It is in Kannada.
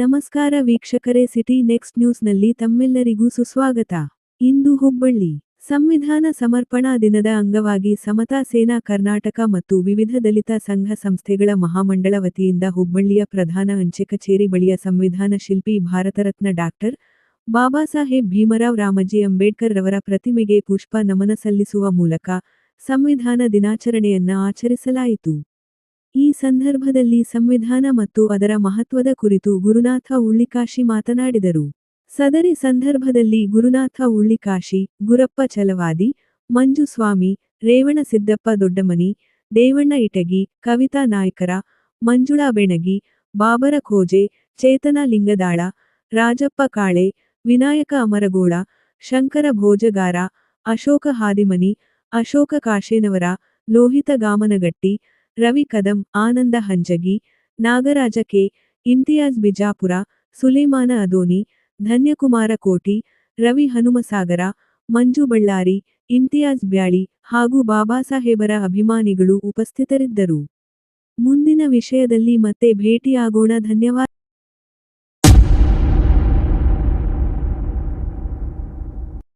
ನಮಸ್ಕಾರ ವೀಕ್ಷಕರೇ, ಸಿಟಿ ನೆಕ್ಸ್ಟ್ ನ್ಯೂಸ್ನಲ್ಲಿ ತಮ್ಮೆಲ್ಲರಿಗೂ ಸುಸ್ವಾಗತ. ಇಂದು ಹುಬ್ಬಳ್ಳಿ. ಸಂವಿಧಾನ ಸಮರ್ಪಣಾ ದಿನದ ಅಂಗವಾಗಿ ಸಮತಾ ಸೇನಾ ಕರ್ನಾಟಕ ಮತ್ತು ವಿವಿಧ ದಲಿತ ಸಂಘ ಸಂಸ್ಥೆಗಳ ಮಹಾಮಂಡಳ ವತಿಯಿಂದ ಹುಬ್ಬಳ್ಳಿಯ ಪ್ರಧಾನ ಅಂಚೆ ಕಚೇರಿ ಬಳಿಯ ಸಂವಿಧಾನ ಶಿಲ್ಪಿ ಭಾರತರತ್ನ ಡಾಕ್ಟರ್ ಬಾಬಾಸಾಹೇಬ್ ಭೀಮರಾವ್ ರಾಮಜಿ ಅಂಬೇಡ್ಕರ್ ರವರ ಪ್ರತಿಮೆಗೆ ಪುಷ್ಪ ನಮನ ಸಲ್ಲಿಸುವ ಮೂಲಕ ಸಂವಿಧಾನ ದಿನಾಚರಣೆಯನ್ನ ಆಚರಿಸಲಾಯಿತು. ಈ ಸಂದರ್ಭದಲ್ಲಿ ಸಂವಿಧಾನ ಮತ್ತು ಅದರ ಮಹತ್ವದ ಕುರಿತು ಗುರುನಾಥ ಉಳ್ಳಿಕಾಶಿ ಮಾತನಾಡಿದರು. ಸದರಿ ಸಂದರ್ಭದಲ್ಲಿ ಗುರುನಾಥ ಉಳ್ಳಿಕಾಶಿ, ಗುರಪ್ಪ ಚಲವಾದಿ, ಮಂಜುಸ್ವಾಮಿ, ರೇವಣ ಸಿದ್ದಪ್ಪ ದೊಡ್ಡಮನಿ, ದೇವಣ್ಣ ಇಟಗಿ, ಕವಿತಾ ನಾಯ್ಕರ, ಮಂಜುಳಾ ಬೆಣಗಿ, ಬಾಬರ ಖೋಜೆ, ಚೇತನ ಲಿಂಗದಾಳ, ರಾಜಪ್ಪ ಕಾಳೆ, ವಿನಾಯಕ ಅಮರಗೋಳ, ಶಂಕರ ಭೋಜಗಾರ, ಅಶೋಕ ಹಾದಿಮನಿ, ಅಶೋಕ ಕಾಶೇನವರ, ಲೋಹಿತ ಗಾಮನಗಟ್ಟಿ ರವಿ ಕದಂ, ಆನಂದ ಹಂಜಗಿ, ನಾಗರಾಜ ಕೆ, ಇಮ್ತಿಯಾಜ್ ಬಿಜಾಪುರ, ಸುಲೇಮಾನ ಅದೋನಿ, ಧನ್ಯಕುಮಾರ ಕೋಟಿ, ರವಿ ಹನುಮಸಾಗರ, ಮಂಜು ಬಳ್ಳಾರಿ, ಇಮ್ತಿಯಾಜ್ ಬ್ಯಾಳಿ ಹಾಗೂ ಬಾಬಾಸಾಹೇಬರ ಅಭಿಮಾನಿಗಳು ಉಪಸ್ಥಿತರಿದ್ದರು. ಮುಂದಿನ ವಿಷಯದಲ್ಲಿ ಮತ್ತೆ ಭೇಟಿಯಾಗೋಣ, ಧನ್ಯವಾದ.